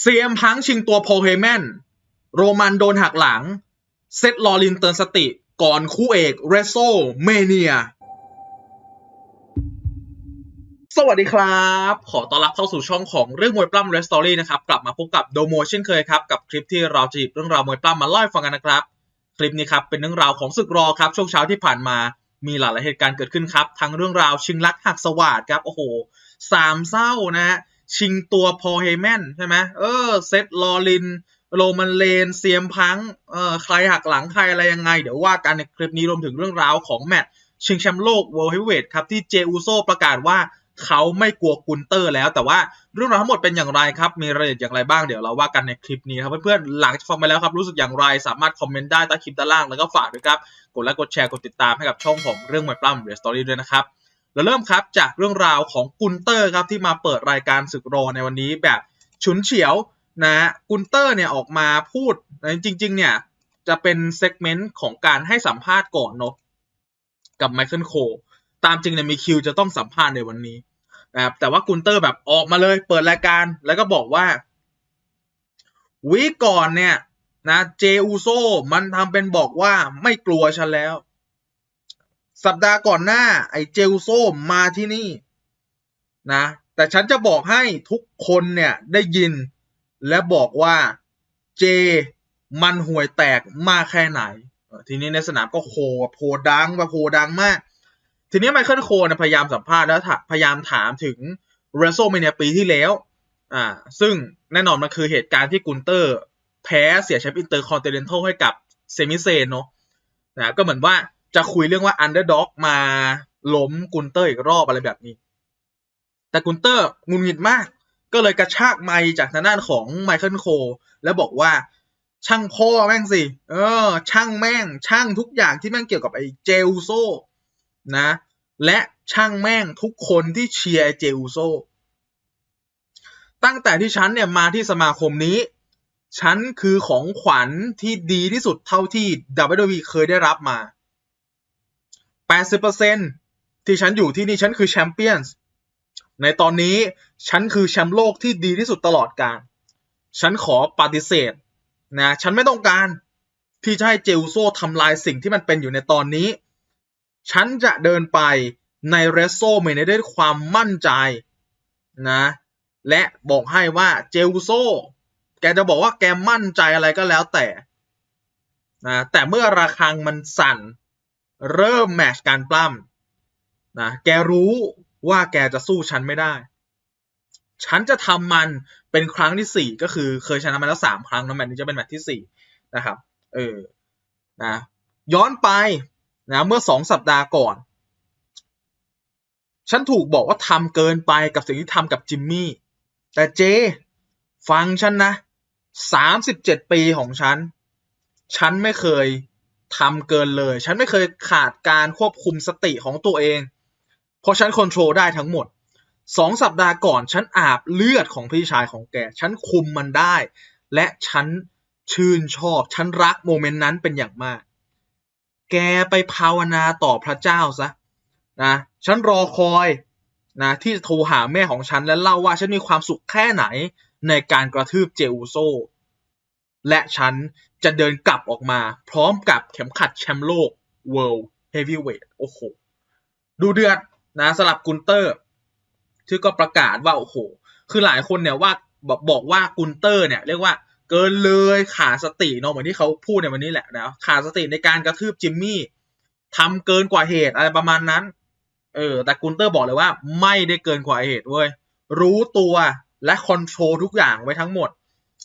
เซียมพังชิงตัวโพเฮแมน โรมันโดนหักหลัง เซตลอรินเตือนสติก่อนคู่เอกเรโซเมเนีย สวัสดีครับ ขอต้อนรับเข้าสู่ช่องของเรื่องมวยปล้ำเรสตอรี่นะครับ กลับมาพบกับโดโมเช่นเคยครับ กับคลิปที่เราจะหยิบเรื่องราวมวยปล้ำมาเล่าให้ฟังกันนะครับ คลิปนี้ครับเป็นเรื่องราวของศึกรอครับ ช่วงเช้าที่ผ่านมามีหลายๆเหตุการณ์เกิดขึ้นครับ ทั้งเรื่องราวชิงลักหักสวัสดครับโอ้โหสามเศร้านะฮะ ชิงตัวพอเฮแมนใช่ไหมเออเซตลอริน โรมันเลนเซียมพังเออใครหักหลังใครอะไรยังไง เดี๋ยวว่ากันในคลิปนี้รวมถึงเรื่องราวของแมตช์ชิงแชมป์โลก World Heavyweight ครับ ที่เจอูโซประกาศว่าเขาไม่กลัวกุนเตอร์แล้ว แต่ว่าเรื่องราวทั้งหมดเป็นอย่างไรครับ มีรายละเอียดอย่างไรบ้างเดี๋ยวเราว่ากันในคลิปนี้ครับเพื่อนๆหลังจากฟังไปแล้วครับรู้สึกอย่างไร สามารถคอมเมนต์ได้ใต้คลิปด้านล่างแล้วก็ฝากด้วยครับกดไลค์กดแชร์กดติดตามให้กับช่องของเรื่องมวยปล้ำเรสตอรี่ด้วยนะครับ เราเริ่มครับจากเรื่องราวของกุนเตอร์ครับที่มาเปิดรายการศึกรอในวันนี้แบบฉุนเฉียวนะกุนเตอร์เนี่ยออกมาพูดจริง ๆ เนี่ยจะเป็นเซกเมนต์ของการให้สัมภาษณ์ก่อนเนาะกับไมเคิลโค ตามจริงเนี่ยมีคิวจะต้องสัมภาษณ์ในวันนี้นะครับแต่ว่ากุนเตอร์แบบออกมาเลยเปิดรายการแล้วก็บอกว่าวีก่อนเนี่ยนะเจอูโซมันทำเป็นบอกว่าไม่กลัวฉันแล้ว สัปดาห์ก่อนหน้า ไอ้เจอูโซมาที่นี่นะ แต่ฉันจะบอกให้ทุกคนเนี่ยได้ยิน และบอกว่าเจมันห่วยแตกมากแค่ไหน ทีนี้ในสนามก็โหโหดังแบบโหดังมาก ทีนี้ไมเคิลโคนะพยายามสัมภาษณ์แล้วพยายามถามถึงเรโซเมเนียปีที่แล้วอ่าซึ่งแน่นอนมันคือเหตุการณ์ที่กุนเตอร์ แพ้เสียแชมป์อินเตอร์คอนติเนนทัลให้กับเซมิเซนเนาะนะก็เหมือนว่า จะคุยเรื่องว่าอันเดอร์ด็อกมาล้มกุนเตอร์อีกรอบอะไรแบบนี้ แต่กุนเตอร์งุนงิดมาก ก็เลยกระชากไมจากทางด้านของไมเคิลโค แล้วบอกว่าช่างพ่อแม่งสิ เออ ช่างแม่ง ช่างทุกอย่างที่แม่งเกี่ยวกับไอ้เจลโซนะ และช่างแม่งทุกคนที่เชียร์ไอ้เจลโซตั้งแต่ที่ฉันเนี่ยมาที่สมาคมนี้ ฉันคือของขวัญที่ดีที่สุดเท่าที่ WWE เคยได้รับมา 80%ที่ฉันอยู่ที่นี่ฉันคือแชมเปี้ยนส์ในตอนนี้ฉันคือแชมป์โลกที่ดีที่สุดตลอดกาลฉันขอปฏิเสธนะฉันไม่ต้องการที่จะให้เจลโซทำลายสิ่งที่มันเป็นอยู่ในตอนนี้ ฉันจะเดินไปในเรสโซเมเนด้วยความมั่นใจนะ และบอกให้ว่าเจลโซแกจะบอกว่าแกมั่นใจอะไรก็แล้วแต่นะแต่เมื่อระฆังมันสั่น เริ่มแมชการปล้ำนะแกรู้ว่าแกจะสู้ฉันไม่ได้ ฉันจะทำมันเป็นครั้งที่สี่ก็คือเคยชนะมาแล้วสามครั้งนะแมตช์นี้จะเป็นแมตช์ที่สี่นะครับ เออนะย้อนไปนะเมื่อสองสัปดาห์ก่อน ฉันถูกบอกว่าทำเกินไปกับสิ่งที่ทำกับจิมมี่ แต่เจ ฟังฉันนะสามสิบเจ็ดปีของฉัน ฉันไม่เคย ทำเกินเลย ฉันไม่เคยขาดการควบคุมสติของตัวเอง เพราะฉันควบคุมได้ทั้งหมดสองสัปดาห์ก่อน ฉันอาบเลือดของพี่ชายของแก ฉันคุมมันได้ และฉันชื่นชอบ ฉันรักโมเมนต์นั้นเป็นอย่างมาก แกไปภาวนาต่อพระเจ้าซะนะ ฉันรอคอยนะที่จะโทรหาแม่ของฉันและเล่าว่าฉันมีความสุขแค่ไหนในการกระทืบเจอูโซ และฉัน จะเดินกลับออกมาพร้อมกับเข็มขัดแชมป์โลก World Heavyweight โอ้โห ดูเดือดนะสลับกุนเตอร์ที่ก็ประกาศว่า โอ้โห คือหลายคนเนี่ยว่าบอกบอกว่ากุนเตอร์เนี่ยเรียกว่าเกินเลยขาดสติเนาะเหมือนที่เขาพูดในวันนี้แหละนะขาดสติในการกระทืบจิมมี่ทำเกินกว่าเหตุอะไรประมาณนั้น เออ แต่กุนเตอร์บอกเลยว่า ไม่ได้เกินกว่าเหตุเว้ย รู้ตัวและคอนโทรลทุกอย่างไว้ทั้งหมด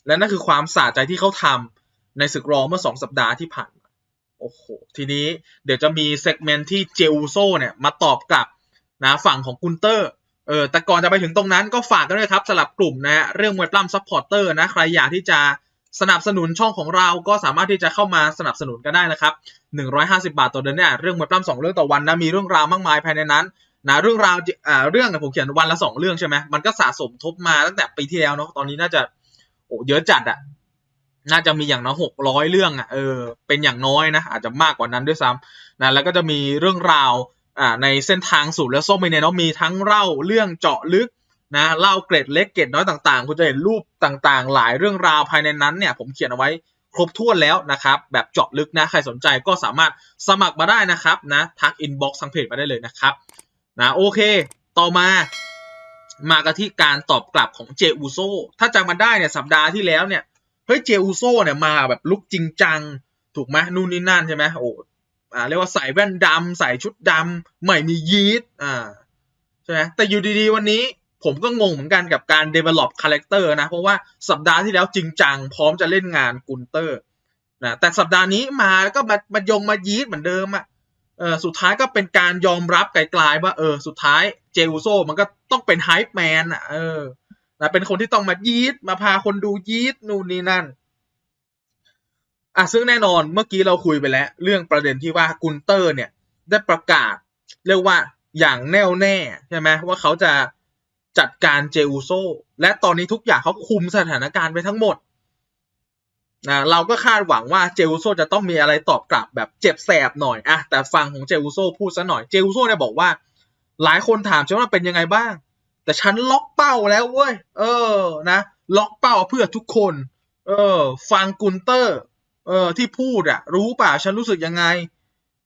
และนั่นคือความสะใจที่เขาทำ ในศึกรอเมื่อสองสัปดาห์ที่ผ่านมาโอ้โห ทีนี้เดี๋ยวจะมีเซกเมนต์ที่เจลโซเนี่ยมาตอบกลับนะฝั่งของกุนเตอร์เออแต่ก่อนจะไปถึงตรงนั้นก็ฝากกันด้วยครับสลับกลุ่มนะฮะเรื่องมวยปล้ำซัพพอร์เตอร์นะใครอยากที่จะสนับสนุนช่องของเราก็สามารถที่จะเข้ามาสนับสนุนกันได้นะครับ 150 บาทต่อเดือนเนี่ยเรื่องมวยปล้ำสองเรื่องต่อวันนะมีเรื่องราวมากมายภายในนั้นนะเรื่องราวอ่าเรื่องผมเขียนวันละสองเรื่องใช่ไหมมันก็สะสมทบมาตั้งแต่ปีที่แล้วเนาะตอนนี้น่าจะโอ้เยอะจัดอะ น่าจะมีอย่างน้อยหกร้อยเรื่องอะเออเป็นอย่างน้อยนะอาจจะมากกว่านั้นด้วยซ้ำนะแล้วก็จะมีเรื่องราวอ่าในเส้นทางสู่แล้วส้มเมเนเนาะมีทั้งเล่าเรื่องเจาะลึกนะเล่าเกร็ดเล็กเกร็ดน้อยต่างๆ คุณจะเห็นรูปต่างๆ หลายเรื่องราวภายในนั้นเนี่ยผมเขียนเอาไว้ครบถ้วนแล้วนะครับ แบบเจาะลึกนะใครสนใจก็สามารถสมัครมาได้นะครับนะทักอินบ็อกซ์ทางเพจมาได้เลยนะครับนะโอเค ต่อมามากันที่การตอบกลับของเจอูโซถ้าจำมาได้เนี่ยสัปดาห์ที่แล้วเนี่ย เฮ้ยเจอูโซเนี่ยมาแบบลุกจริงจัง ถูกไหมนู่นนี่นั่นใช่ไหมโอ้อ่าเรียกว่าใส่แว่นดำใส่ชุดดำไม่มียีสต์อ่าใช่ไหมแต่อยู่ดีๆวันนี้ผมก็งงเหมือนกันกับการ develop character นะ เพราะว่าสัปดาห์ที่แล้วจริงจัง พร้อมจะเล่นงานกุนเตอร์นะแต่สัปดาห์นี้มาแล้วก็มามายงมายีสต์เหมือนเดิมอะเออสุดท้ายก็เป็นการยอมรับไกลๆว่าเออสุดท้ายเจอุโซมันก็ต้องเป็นไฮป์แมนอะเออ นะเป็นคนที่ต้องมายีสต์มาพาคนดูยีสต์นู่นนี่นั่นอะซึ่งแน่นอนเมื่อกี้เราคุยไปแล้ว เรื่องประเด็นที่ว่ากุนเตอร์เนี่ย ได้ประกาศ เรียกว่าอย่างแน่วแน่ใช่ไหมว่าเขาจะจัดการเจอุโซและตอนนี้ทุกอย่างเขาคุมสถานการณ์ไปทั้งหมดนะเราก็คาดหวังว่าเจอุโซจะต้องมีอะไรตอบกลับแบบเจ็บแสบหน่อยอะแต่ฟังของเจอุโซพูดซะหน่อยเจอุโซเนี่ยบอกว่า หลายคนถามฉันว่าเป็นยังไงบ้าง แต่ฉันล็อกเป้าแล้วเว้ย เออ นะ ล็อกเป้าเพื่อทุกคน เออ ฟังกุนเตอร์ เออ ที่พูดอะรู้ป่ะฉันรู้สึกยังไง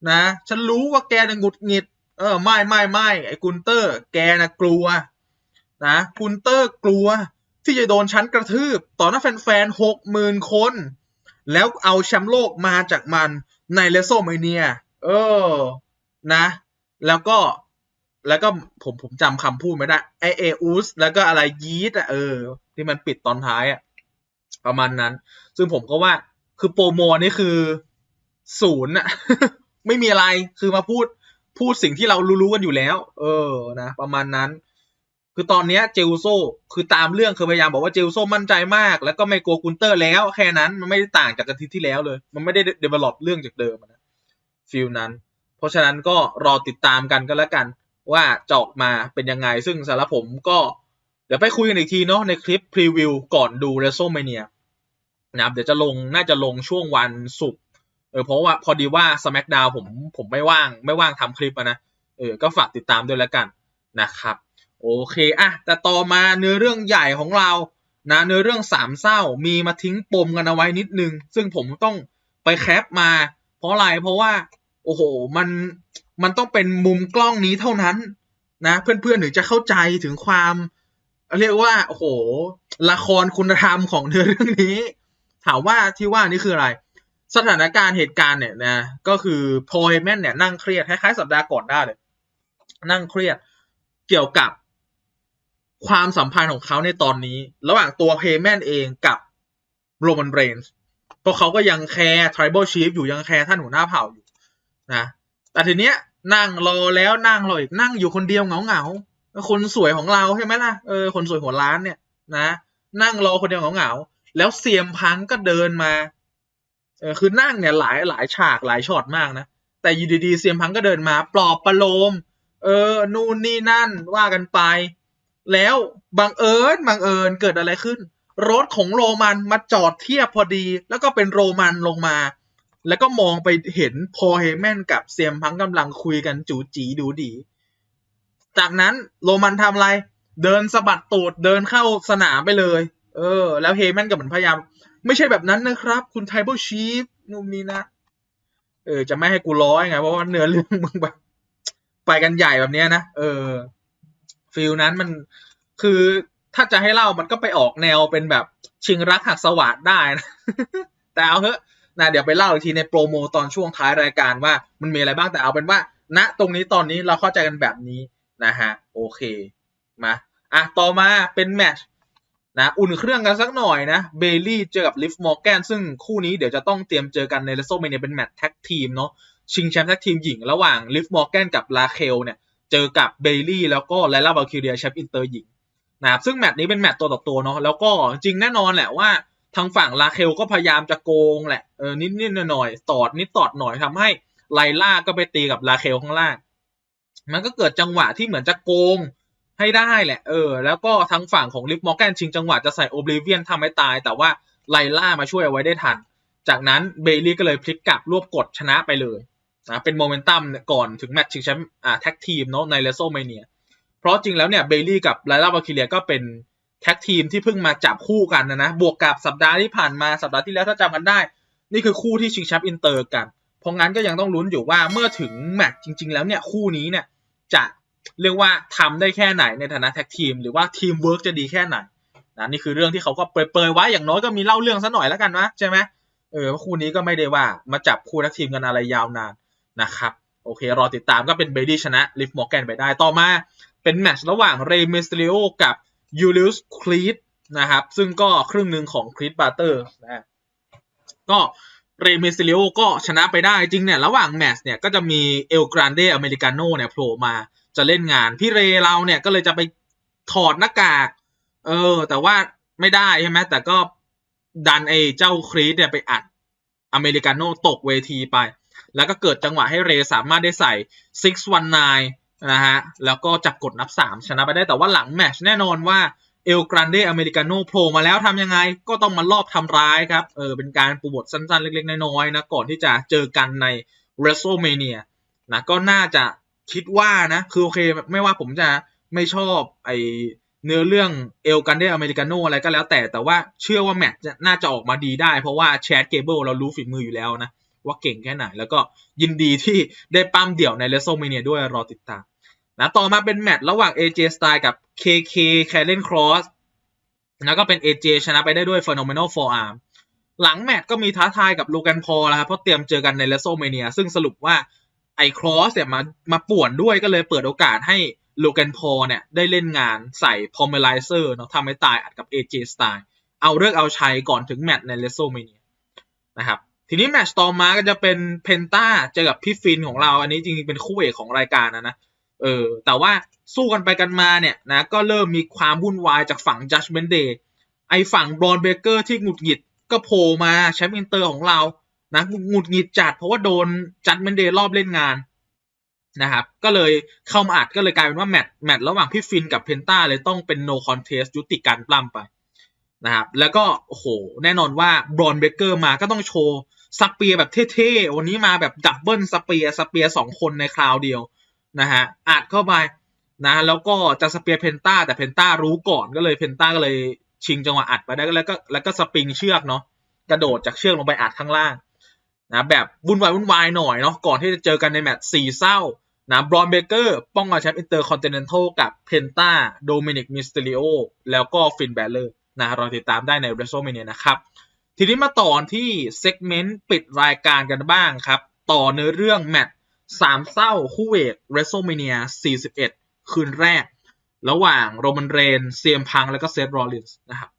นะ ฉันรู้ว่าแกน่ะหงุดหงิด เออ ไม่ไม่ไม่ไอ้กุนเตอร์ แกน่ะกลัว นะกุนเตอร์กลัว ที่จะโดนฉันกระทืบ ต่อหน้าแฟนๆหกหมื่นคน แล้วเอาแชมป์โลกมาจากมันในเลโซเมเนีย เออ นะ แล้วก็ แล้วก็ผมผมจำคำพูดไม่ได้ไอเออุสแล้วก็อะไรยีสอะเออ ที่มันปิดตอนท้ายอะประมาณนั้น ซึ่งผมก็ว่าคือโปรโมนี่คือศูนย์อะไม่มีอะไรคือมาพูดพูดสิ่งที่เรารู้ๆกันอยู่แล้ว เออนะประมาณนั้น คือตอนเนี้ยเจลโซคือตามเรื่องคือพยายามบอกว่าเจลโซมั่นใจมาก แล้วก็ไม่กลัวกุนเตอร์แล้ว แค่นั้นมันไม่ได้ต่างจากอาทิตย์ที่แล้วเลย มันไม่ได้เดเวล็อปเรื่องจากเดิมนะฟิลนั้น เพราะฉะนั้นก็รอติดตามกันก็แล้วกัน ว่าจะออกมาเป็นยังไง ซึ่งสำหรับผมก็เดี๋ยวไปคุยกันอีกทีเนาะในคลิปพรีวิวก่อนดูเรโซเมเนียนะครับเดี๋ยวจะลงน่าจะลงช่วงวันศุกร์เออเพราะว่าพอดีว่า SmackDown ผมผมไม่ว่างไม่ว่างทำคลิปนะเออก็ฝากติดตามด้วยแล้วกันนะครับ โอเคอะแต่ต่อมาเนื้อเรื่องใหญ่ของเรานะเนื้อเรื่องสามเศร้ามีมาทิ้งปมกันเอาไว้นิดนึง ซึ่งผมต้องไปแคปมา เพราะอะไรเพราะว่า โอ้โห มัน มันต้องเป็นมุมกล้องนี้เท่านั้นนะเพื่อนๆถึงจะเข้าใจถึงความ เรียกว่าโอ้โหละครคุณธรรมของเนื้อเรื่องนี้ ถามว่าที่ว่านี่คืออะไร สถานการณ์เหตุการณ์เนี่ยนะก็คือโพเฮแมนเนี่ยนั่งเครียดคล้ายๆสัปดาห์ก่อนได้เลยนั่งเครียดเกี่ยวกับความสัมพันธ์ของเขาในตอนนี้ ระหว่างตัวเฮแมนเองกับโรมันเบรนส์เพราะเขาก็ยังแคร์ tribal chief อยู่ยังแคร์ท่านหัวหน้าเผ่าอยู่นะ แต่ทีเนี้ยนั่งรอแล้วนั่งรออีกนั่งอยู่คนเดียวเหงาเหงาคนสวยของเราใช่ไหมล่ะเออคนสวยหัวร้านเนี่ยนะนั่งรอคนเดียวเหงาเหงาแล้วเสียมพังก็เดินมาเออคือนั่งเนี่ยหลายหลายฉากหลายช็อตมากนะแต่อยู่ดีๆเสียมพังก็เดินมาปลอบประโลม เออ นู่นนี่นั่นว่ากันไป แล้วบังเอิญบังเอิญเกิดอะไรขึ้น รถของโรมันมาจอดเทียบพอดี แล้วก็เป็นโรมันลงมา แล้วก็มองไปเห็นพอเฮแมนกับเซียมพังกำลังคุยกันจูจีดูดี จากนั้นโรมันทำอะไร เดินสะบัดตูดเดินเข้าสนามไปเลย เออ แล้วเฮแมนก็เหมือนพยายาม ไม่ใช่แบบนั้นนะครับ คุณไทเบิลชีฟนู่นนี่นะ เออ จะไม่ให้กูร้อยไง เพราะว่าเนื้อเรื่องมึงแบบไปกันใหญ่แบบเนี้ยนะเออฟิลนั้นมันคือถ้าจะให้เล่ามันก็ไปออกแนวเป็นแบบชิงรักหักสวัสดได้นะ แต่เอาเถอะ นะเดี๋ยวไปเล่าอีกทีในโปรโมตอนช่วงท้ายรายการว่ามันมีอะไรบ้างแต่เอาเป็นว่าณตรงนี้ตอนนี้เราเข้าใจกันแบบนี้นะฮะโอเคมาอะต่อมาเป็นแมชนะอุ่นเครื่องกันสักหน่อยนะเบลลี่เจอกับลิฟมอร์แกนซึ่งคู่นี้เดี๋ยวจะต้องเตรียมเจอกันในเลโซเมเนียเป็นแมตช์แท็กทีมเนาะชิงแชมป์แท็กทีมหญิงระหว่างลิฟมอร์แกนกับลาเคลเนี่ยเจอกับเบลลี่แล้วก็ไลล่าบาคิเรียแชมป์อินเตอร์หญิงนะครับซึ่งแมตช์นี้เป็นแมตช์ตัวต่อตัวเนาะแล้วก็จริงแน่นอนแหละว่า ทางฝั่งลาเคลก็พยายามจะโกงแหละเออนิดนิดหน่อยๆตอดนิดตอดหน่อยทำให้ไลล่าก็ไปตีกับลาเคลข้างล่าง มันก็เกิดจังหวะที่เหมือนจะโกงให้ได้แหละ เออ แล้วก็ทางฝั่งของลิฟมอร์แกนชิงจังหวะจะใส่โอบลิเวียนทำให้ตาย แต่ว่าไลล่ามาช่วยเอาไว้ได้ทัน จากนั้นเบลลี่ก็เลยพลิกกลับรวบกดชนะไปเลยนะเป็นโมเมนตัมก่อนถึงแมตช์ชิงแชมป์อ่าแท็กทีมเนาะในเลโซเมเนีย เพราะจริงแล้วเนี่ยเบลลี่กับไลล่าบาคิเลียก็เป็น แท็กทีมที่เพิ่งมาจับคู่กันนะนะ บวกกับสัปดาห์ที่ผ่านมาสัปดาห์ที่แล้วถ้าจำกันได้ นี่คือคู่ที่ชิงแชมป์อินเตอร์กัน เพราะงั้นก็ยังต้องลุ้นอยู่ว่าเมื่อถึงแมตช์จริง ๆ แล้วเนี่ยคู่นี้เนี่ยจะเรียกว่าทำได้แค่ไหนในฐานะแท็กทีม หรือว่าทีมเวิร์กจะดีแค่ไหนนะนี่คือเรื่องที่เขาก็เปรยๆไว้อย่างน้อยก็มีเล่าเรื่องซะหน่อยแล้วกันนะใช่ไหมเออคู่นี้ก็ไม่ได้ว่ามาจับคู่แท็กทีมกันอะไรยาวนานนะครับโอเค รอติดตามก็เป็นเบดี้ชนะลิฟมอร์แกนไปได้ต่อมาเป็นแมตช์ระหว่างเรย์เมสเตริโอกับ ยูลิอุสคลีดนะครับ ซึ่งก็ครึ่งหนึ่งของคลีดบาร์เตอร์นะก็เรเมสเตริโอก็ชนะไปได้จริงเนี่ย ระหว่างแมตช์เนี่ยก็จะมีเอลกรานเดอเมริกาโน่เนี่ยโผล่มาจะเล่นงาน พี่เรเราเนี่ยก็เลยจะไปถอดหน้ากาก เออ แต่ว่าไม่ได้ใช่ไหมแต่ก็ดันไอ้เจ้าครีดเนี่ยไปอัดอเมริกาโน่ตกเวทีไป แล้วก็เกิดจังหวะให้เรสามารถได้ใส่ 619 นะฮะ แล้วก็จับกดนับ 3 ชนะไปได้แต่ว่าหลังแมชแน่นอนว่าเอลกรันเดอเมริกาโนโผล่มาแล้วทำยังไงก็ต้องมาลอบทำร้ายครับ เออเป็นการปูบทสั้นๆ เล็กๆ น้อยๆนะ ก่อนที่จะเจอกันใน WrestleMania นะก็น่าจะคิดว่านะ คือโอเค ไม่ว่าผมจะไม่ชอบไอเนื้อเรื่องเอลกันเดอเมริกาโนอะไรก็แล้วแต่แต่ว่าเชื่อว่าแมตช์น่าจะออกมาดีได้ เพราะว่าแชดเกเบิลเรารู้ฝีมืออยู่แล้วนะ ว่าเก่งแค่ไหน แล้วก็ยินดีที่ได้ปั้มเดี่ยวใน WrestleMania ด้วยรอติดตาม นะต่อมาเป็นแมตช์ระหว่าง AJ Styles กับ KK k a r e n Cross แล้วก็เป็น AJ ชนะไปได้ด้วย Phenomenal Forearm หลังแมตช์ก็มีท้าทายกับลแกนพอแล้วครับ เพราะเตรียมเจอกันใน WrestleMania ซึ่งสรุปว่าไอ้ครอสเนี่ยมามาป่วนด้วยก็เลยเปิดโอกาสให้ลแกนพอเนี่ยได้เล่นงานใส่พอมเมลไลเซอร์เนาะทำให้ตายอัดกับ AJ Styles เอาเลิกเอาชัยก่อนถึงแมตช์ใน WrestleMania นะครับทีนี้แมตช์ต่อมาก็จะเป็นเพนต้าเจอกับพี่ฟินของเรา อันนี้จริงๆเป็นคู่เอกของรายการนะนะ เออแต่ว่าสู้กันไปกันมาเนี่ยนะก็เริ่มมีความวุ่นวายจากฝั่ง Judgment Day ไอฝั่งบรอนเบเกอร์ที่หงุดหงิดก็โผล่มาแชมป์อินเตอร์ของเรานะหงุดหงิดจัดเพราะว่าโดน Judgment Day รอบเล่นงานนะครับก็เลยเข้ามาอัดก็เลยกลายเป็นว่าแมตช์แมตช์ระหว่างพี่ฟินกับเพนต้าเลยต้องเป็น no contest ยุติการปล้ำไปนะครับแล้วก็โอ้โหแน่นอนว่าบรอนเบเกอร์มาก็ต้องโชว์สเปียร์แบบเท่ๆ วันนี้มาแบบดับเบิลสเปียร์สเปียร์สองคนในคราวเดียว นะฮะอัดเข้าไปนะแล้วก็จะสเปียร์เพนต้าแต่เพนต้ารู้ก่อนก็เลยเพนต้าก็เลยชิงจังหวะอัดไปได้แล้วก็แล้วก็สปริงเชือกเนาะกระโดดจากเชือกลงไปอัดข้างล่างนะแบบวุ่นวายวุ่นวายหน่อยเนาะก่อนที่จะเจอกันในแมตช์สี่เศร้านะบรอนเบเกอร์ป้องกันแชมป์อินเตอร์คอนติเนนทัลกับเพนต้าโดมินิกมิสเตริโอแล้วก็ฟินแบลเลอร์นะเราติดตามได้ใน w r e s t l e m a n i a นะครับ ทีนี้มาต่อที่เซกเมนต์ปิดรายการกันบ้างครับ ต่อเนื้อเรื่องแมตช์ สามเศร้าคู่เอก WrestleMania 41 คืนแรก ระหว่างโรมันเรนเซียมพังแล้วก็เซธรลลินส์นะครับ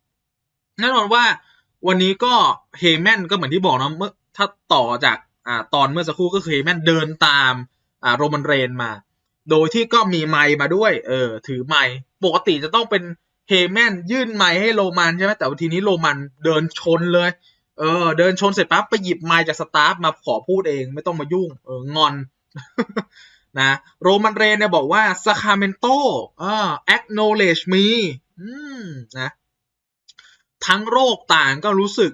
แน่นอนว่าวันนี้ก็เฮแมนก็เหมือนที่บอกนะเมื่อถ้าต่อจากอ่าตอนเมื่อสักครู่ก็คือเฮแมนเดินตามอ่าโรมันเรนมา โดยที่ก็มีไมค์มาด้วยเออถือไมค์ปกติจะต้องเป็นเฮแมนยื่นไมค์ให้โรมันใช่ไหมแต่วันทีนี้โรมันเดินชนเลยเออเดินชนเสร็จปั๊บไปหยิบไมค์จากสตาฟมาขอพูดเองไม่ต้องมายุ่งเอองอน นะโรมันเรนเนี่ยบอกว่าซาคาเมนโตอ่า acknowledge me อืมนะทั้งโลกต่างก็รู้สึก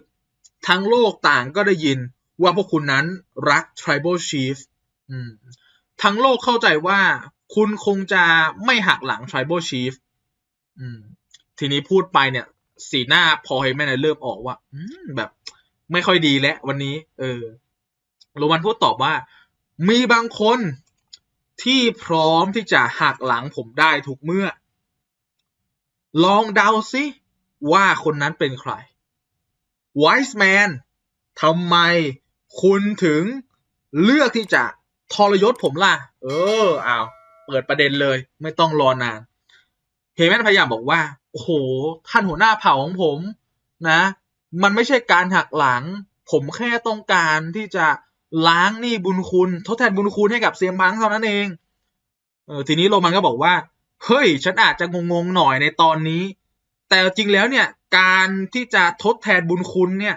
ทั้งโลกต่างก็ได้ยิน ว่าพวกคุณนั้นรัก tribal chief อืมทั้งโลกเข้าใจว่าคุณคงจะไม่หักหลัง tribal chief อืมทีนี้พูดไปเนี่ย สีหน้าพอเฮแมนเริ่มออกว่า อืมแบบ ไม่ค่อยดีแล้ววันนี้ เออโรมันพูดตอบว่า มีบางคนที่พร้อมที่จะหักหลังผมได้ทุกเมื่อ ลองเดาซิว่าคนนั้นเป็นใคร Wise Man ทำไมคุณถึงเลือกที่จะทรยศผมล่ะ เอออ้าวเปิดประเด็นเลย ไม่ต้องรอนาน เฮแมนพยายามบอกว่า โอ้โห ท่านหัวหน้าเผ่าของผมนะ มันไม่ใช่การหักหลัง ผมแค่ต้องการที่จะ ล้างหนี้บุญคุณ ทดแทนบุญคุณให้กับเซียมพังเท่านั้นเอง เออทีนี้โรมันก็บอกว่า เฮ้ย ฉันอาจจะงงๆหน่อยในตอนนี้ แต่จริงแล้วเนี่ย การที่จะทดแทนบุญคุณเนี่ย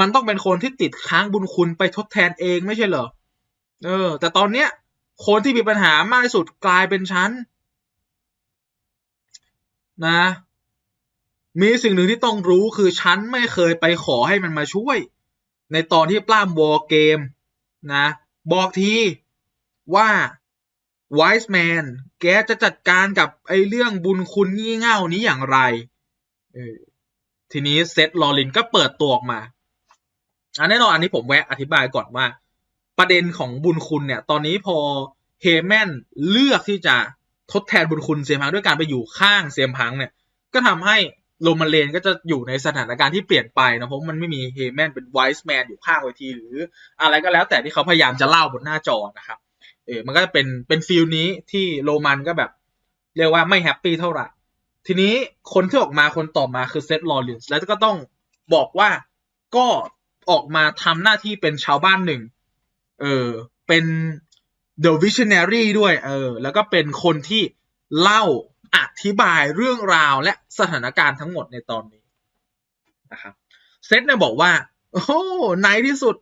มันต้องเป็นคนที่ติดค้างบุญคุณไปทดแทนเองไม่ใช่เหรอ เออ แต่ตอนเนี้ย คนที่มีปัญหามากที่สุดกลายเป็นฉันนะ มีสิ่งหนึ่งที่ต้องรู้คือฉันไม่เคยไปขอให้มันมาช่วย ในตอนที่ปล้ามวอเกม นะ บอกทีว่า Wise Man แกจะจัดการกับไอ้เรื่องบุญคุณงี่เง่านี้อย่างไร ทีนี้เซธลอรินก็เปิดตัวออกมา อันแน่นอนอันนี้ผมแวะอธิบายก่อนว่า ประเด็นของบุญคุณเนี่ย ตอนนี้พอเฮแมนเลือกที่จะทดแทนบุญคุณเซียมพังด้วยการไปอยู่ข้างเซียมพังเนี่ย ก็ทำให้ โรมันเลนก็จะอยู่ในสถานการณ์ที่เปลี่ยนไปนะเพราะมันไม่มีเฮแมนเป็นไวส์แมนอยู่ข้างเวที หรืออะไรก็แล้วแต่ที่เขาพยายามจะเล่าบนหน้าจอนะครับ เออมันก็จะเป็นเป็นฟิลนี้ที่โรมันก็แบบ เรียกว่าไม่แฮปปี้เท่าไหร่ทีนี้คนที่ออกมาคนต่อมาคือเซธลอรินส์แล้วก็ต้องบอกว่าก็ออกมาทำหน้าที่เป็นชาวบ้านหนึ่ง เออเป็น The Visionary ด้วย เออ แล้วก็เป็นคนที่เล่า อธิบายเรื่องราวและสถานการณ์ทั้งหมดในตอนนี้นะครับเซธเนี่ยบอกว่า โอ้ในที่สุด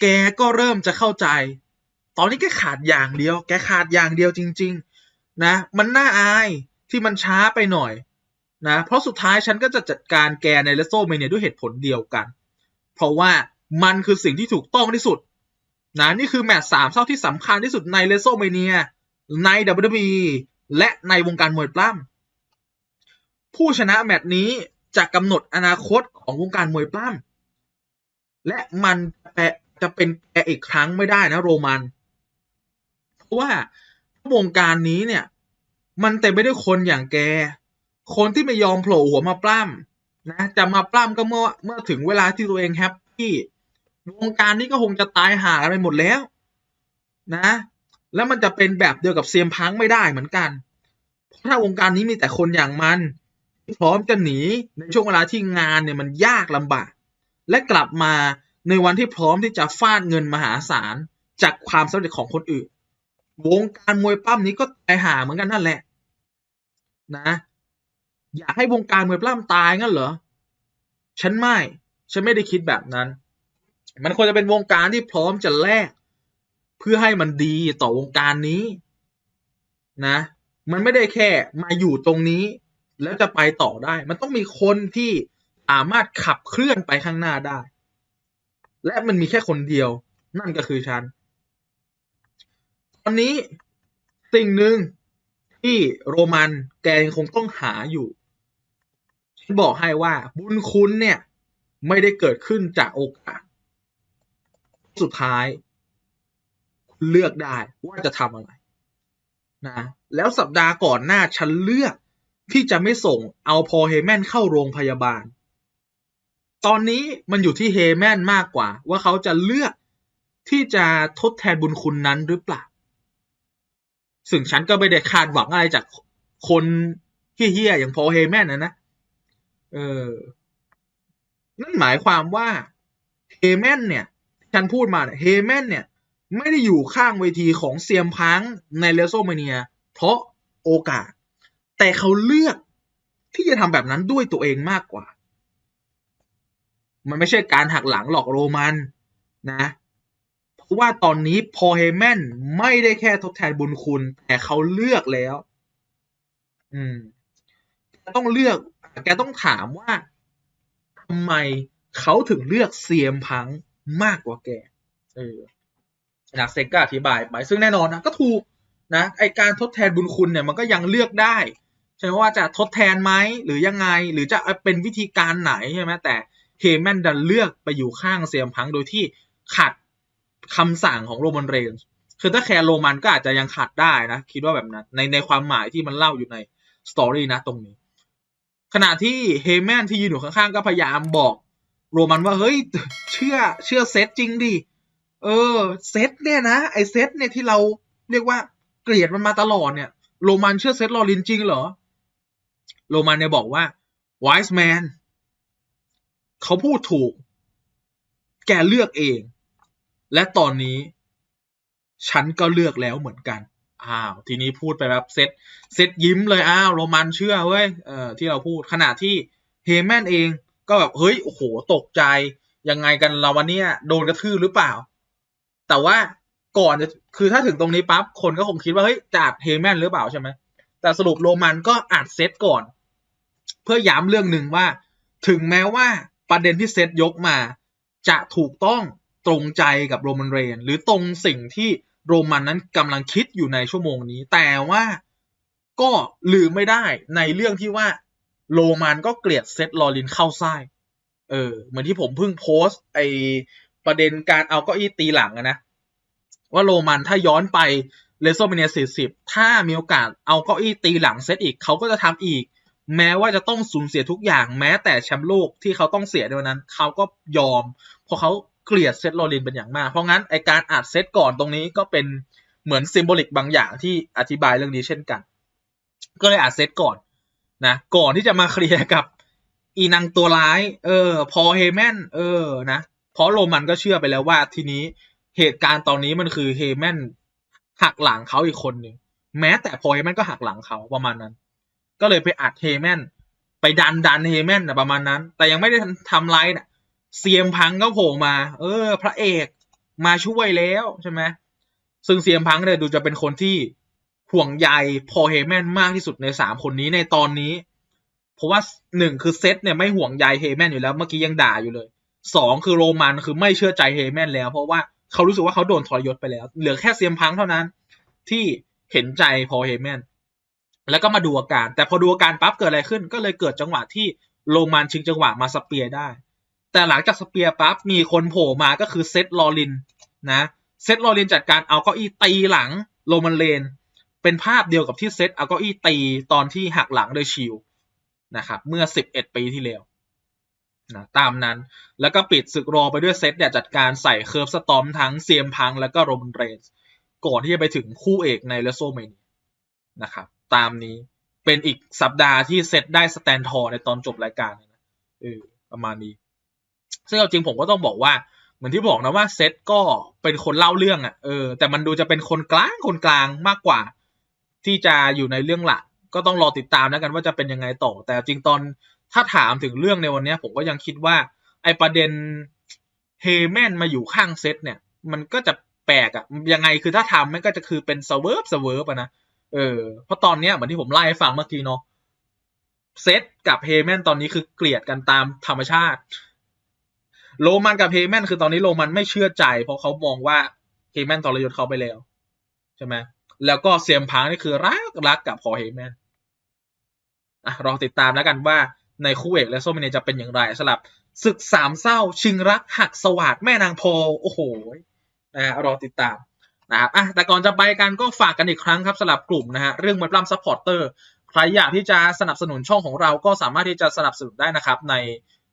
แกก็เริ่มจะเข้าใจ ตอนนี้แกขาดอย่างเดียว แกขาดอย่างเดียวจริง ๆ นะ มันน่าอายที่มันช้าไปหน่อยนะ เพราะสุดท้ายฉันก็จะจัดการแกในเลโซเมเนียด้วยเหตุผลเดียวกัน เพราะว่ามันคือสิ่งที่ถูกต้องที่สุดนะนี่คือแมตช์สามเท่าที่สำคัญที่สุดในเลโซเมเนียใน WWE และในวงการมวยปล้ำผู้ชนะแมตช์นี้จะกำหนดอนาคตของวงการมวยปล้ำและมันแปะจะเป็นแปะอีกครั้งไม่ได้นะโรมัน เพราะว่าวงการนี้เนี่ย มันเต็มไปด้วยคนอย่างแก คนที่ไม่ยอมโผล่หัวมาปล้ำนะจะมาปล้ำก็เมื่อเมื่อถึงเวลาที่ตัวเองแฮปปี้วงการนี้ก็คงจะตายห่ากันไปหมดแล้ว นะ แล้วมันจะเป็นแบบเดียวกับเซียมพังไม่ได้เหมือนกัน เพราะถ้าวงการนี้มีแต่คนอย่างมันที่พร้อมจะหนีในช่วงเวลาที่งานเนี่ยมันยากลำบาก และกลับมาในวันที่พร้อมที่จะฟาดเงินมหาศาลจากความสำเร็จของคนอื่น วงการมวยปั้มนี้ก็ตายห่าเหมือนกันนั่นแหละ นะ อยากให้วงการมวยปล้ำตายงั้นเหรอ ฉันไม่ ฉันไม่ได้คิดแบบนั้น มันควรจะเป็นวงการที่พร้อมจะแลก พื่อให้มันดีต่อวงการนี้นะ มันไม่ได้แค่มาอยู่ตรงนี้ แล้วจะไปต่อได้ มันต้องมีคนที่สามารถขับเคลื่อนไปข้างหน้าได้ และมันมีแค่คนเดียว นั่นก็คือฉัน ตอนนี้สิ่งหนึ่งที่โรมันแกยังคงต้องหาอยู่ ฉันบอกให้ว่าบุญคุณเนี่ย ไม่ได้เกิดขึ้นจากโอกาส สุดท้าย เลือกได้ว่าจะทำอะไรนะแล้วสัปดาห์ก่อนหน้าฉันเลือกที่จะไม่ส่งเอาพอเฮแมนเข้าโรงพยาบาล ตอนนี้มันอยู่ที่เฮแมนมากกว่า ว่าเขาจะเลือกที่จะทดแทนบุญคุณนั้นหรือเปล่า ซึ่งฉันก็ไม่ได้คาดหวังอะไรจากคนเฮี้ยๆอย่างพอเฮแมนนะนะ เออ นั่นหมายความว่าเฮแมนเนี่ย ฉันพูดมาเนี่ยเฮแมนเนี่ย ไม่ได้อยู่ข้างเวทีของเซียมพังในเลโซเมเนีย เพราะโอกาส แต่เขาเลือกที่จะทำแบบนั้นด้วยตัวเองมากกว่า มันไม่ใช่การหักหลังหลอกโรมันนะ เพราะว่าตอนนี้พอเฮแมนไม่ได้แค่ทดแทนบุญคุณ แต่เขาเลือกแล้ว อืมต้องเลือก แกต้องถามว่าทำไมเขาถึงเลือกเซียมพังมากกว่าแก เออ นักเซกก็อธิบายไปซึ่งแน่นอนนะก็ถูกนะไอการทดแทนบุญคุณเนี่ยมันก็ยังเลือกได้ใช่ไหมว่าจะทดแทนไหมหรือยังไงหรือจะเป็นวิธีการไหนใช่ไหมแต่เฮแมนดันเลือกไปอยู่ข้างเซียมพังโดยที่ขัดคำสั่งของโรมันเรนส์คือถ้าแคร์โรมันก็อาจจะยังขัดได้นะ คิดว่าแบบนั้นในในความหมายที่มันเล่าอยู่ในสตอรี่นะตรงนี้ ขณะที่เฮแมนที่ยืนอยู่ข้างๆ ก็พยายามบอกโรมันว่าเฮ้ยเชื่อเชื่อเซตจริงดิ เออเซตเนี่ยนะไอเซตเนี่ยที่เราเรียกว่าเกลียดมันมาตลอดเนี่ย โรมันเชื่อเซตลอรินจริงเหรอ โรมันเนี่ยบอกว่า wise man เขาพูดถูก แกเลือกเอง และตอนนี้ ฉันก็เลือกแล้วเหมือนกัน อ้าว ทีนี้พูดไปแบบเซตเซตยิ้มเลย อ้าว โรมันเชื่อเว้ย เอ่อที่เราพูด ขณะที่เฮแมนเองก็แบบ เฮ้ย โอ้โห ตกใจ ยังไงกันเราวันนี้โดนกระทืบหรือเปล่า แต่ว่าก่อนจะคือถ้าถึงตรงนี้ปั๊บคนก็คงคิดว่าเฮ้ยจัดเฮแมนหรือเปล่าใช่ไหมแต่สรุปโรมันก็อัดเซตก่อน เพื่อย้ำเรื่องหนึ่งว่า ถึงแม้ว่าประเด็นที่เซตยกมา จะถูกต้องตรงใจกับโรมันเรน หรือตรงสิ่งที่โรมันนั้นกำลังคิดอยู่ในชั่วโมงนี้ แต่ว่าก็ลืมไม่ได้ในเรื่องที่ว่าโรมันก็เกลียดเซตลอรินเข้าไส้เออเหมือนที่ผมเพิ่งโพสต์ไอ ประเด็นการเอาเก้าอี้ตีหลังอะนะ ว่าโรมันถ้าย้อนไปเลโซเมเนีย40 ถ้ามีโอกาสเอาเก้าอี้ตีหลังเซตอีกเขาก็จะทำอีก แม้ว่าจะต้องสูญเสียทุกอย่างแม้แต่แชมป์โลกที่เขาต้องเสียในวันนั้น เขาก็ยอม เพราะเขาเกลียดเซตโรลินเป็นอย่างมาก เพราะงั้นไอการอัดเซตก่อนตรงนี้ก็เป็นเหมือนซิมโบลิกบางอย่างที่อธิบายเรื่องนี้เช่นกัน ก็เลยอัดเซตก่อนนะก่อนที่จะมาเคลียร์กับอีนางตัวร้าย เออ พอเฮแมนเออนะ เพราะโรมันก็เชื่อไปแล้วว่าทีนี้เหตุการณ์ตอนนี้มันคือเฮแมนหักหลังเขาอีกคนหนึ่งแม้แต่พอเฮแมนก็หักหลังเขาประมาณนั้น ก็เลยไปอัดเฮแมนไปดันดันเฮแมนนะประมาณนั้น แต่ยังไม่ได้ทำไรนะเซียมพังก็โผล่มา เออ พระเอกมาช่วยแล้วใช่ไหมซึ่งเซียมพังเนี่ยดูจะเป็นคนที่ห่วงใยพอเฮแมนมากที่สุดในสามคนนี้ในตอนนี้ เพราะว่าหนึ่งคือเซตเนี่ยไม่ห่วงใยเฮแมนอยู่แล้ว เมื่อกี้ยังด่าอยู่เลย สองคือโรมันคือไม่เชื่อใจเฮแมนแล้ว เพราะว่าเขารู้สึกว่าเขาโดนทรยศไปแล้ว เหลือแค่เซียมพังเท่านั้น ที่เห็นใจพอเฮแมนแล้วก็มาดูอาการ แต่พอดูอาการปั๊บเกิดอะไรขึ้น ก็เลยเกิดจังหวะที่โรมันชิงจังหวะมาสเปียร์ได้ แต่หลังจากสเปียร์ปั๊บมีคนโผล่มาก็คือเซตลอรินนะเซตลอรินจัดการเอาเก้าอี้ตีหลังโรมันเลน เป็นภาพเดียวกับที่เซตเอาเก้าอี้ตีตอนที่หักหลังโดยชิลนะครับเมื่อ 11 ปีที่แล้ว นะตามนั้น แล้วก็ปิดศึกรอไปด้วยเซตเนี่ยจัดการใส่เคิร์ฟสตอมทั้งเซียมพังแล้วก็โรมันเรนส์ก่อนที่จะไปถึงคู่เอกในเลโซเมนียนะครับตามนี้เป็นอีกสัปดาห์ที่เซตได้สแตนทอร์ในตอนจบรายการนะเออประมาณนี้ ซึ่งเอาจริงผมก็ต้องบอกว่า เหมือนที่บอกนะว่าเซตก็เป็นคนเล่าเรื่องอะ่ะเออแต่มันดูจะเป็นคนกลางคนกลางมากกว่า ที่จะอยู่ในเรื่องหลักก็ต้องรอติดตามแล้วกันว่าจะเป็นยังไงต่อ แต่จริงตอน ถ้าถามถึงเรื่องในวันนี้ผมก็ยังคิดว่า ไอประเด็นเฮแมนมาอยู่ข้างเซตเนี่ย มันก็จะแปลกอะยังไงคือถ้าทำมันก็จะคือเป็นสเวิร์ฟสเวิร์ฟอะนะเออเพราะตอนเนี้ยเหมือนที่ผมไล่ให้ฟังเมื่อกี้เนาะเซตกับเฮแมนตอนนี้คือเกลียดกันตามธรรมชาติ โรมันกับเฮแมนคือตอนนี้โรมันไม่เชื่อใจ เพราะเขามองว่าเฮแมนทรยศเขาไปแล้ว ใช่ไหมแล้วก็เซียมพังนี่คือรักรักกับพอเฮแมนอะรอติดตามแล้วกันว่า ในคู่เอกและโซมิเนจะเป็นอย่างไรสำหรับศึกสามเศร้า ชิงรักหักสวัสดแม่นางโพ โอ้โหนะฮะรอติดตามนะครับอะแต่ก่อนจะไปกันก็ฝากกันอีกครั้งครับสำหรับกลุ่มนะฮะเรื่องมวยปล้ำซัพพอร์เตอร์ใครอยากที่จะสนับสนุนช่องของเราก็สามารถที่จะสนับสนุนได้นะครับใน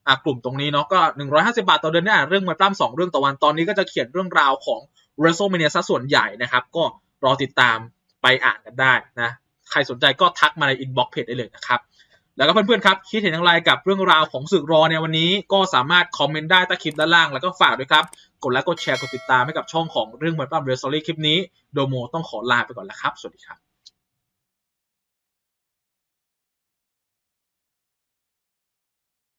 อ่ากลุ่มตรงนี้เนาะก็ 150 บาทต่อเดือนเนี่ยเรื่องมวยปล้ำสองเรื่องต่อวันตอนนี้ก็จะเขียนเรื่องราวของ w r e s t l e m a n i a ซะส่วนใหญ่นะครับก็รอติดตามไปอ่านกันได้นะใครสนใจก็ทักมาในอินบ็อกซ์เพจได้เลยนะครับ แล้วก็เพื่อนๆครับ คิดเห็นอย่างไรกับเรื่องราวของศึกรอในวันนี้ก็สามารถคอมเมนต์ได้ใต้คลิปด้านล่าง แล้วก็ฝากด้วยครับ กดไลค์กดแชร์กดติดตามให้กับช่องของเรื่องมวยปล้ำเรสซอรี่คลิปนี้ โดโมต้องขอลาไปก่อนแล้วครับ สวัสดีครับ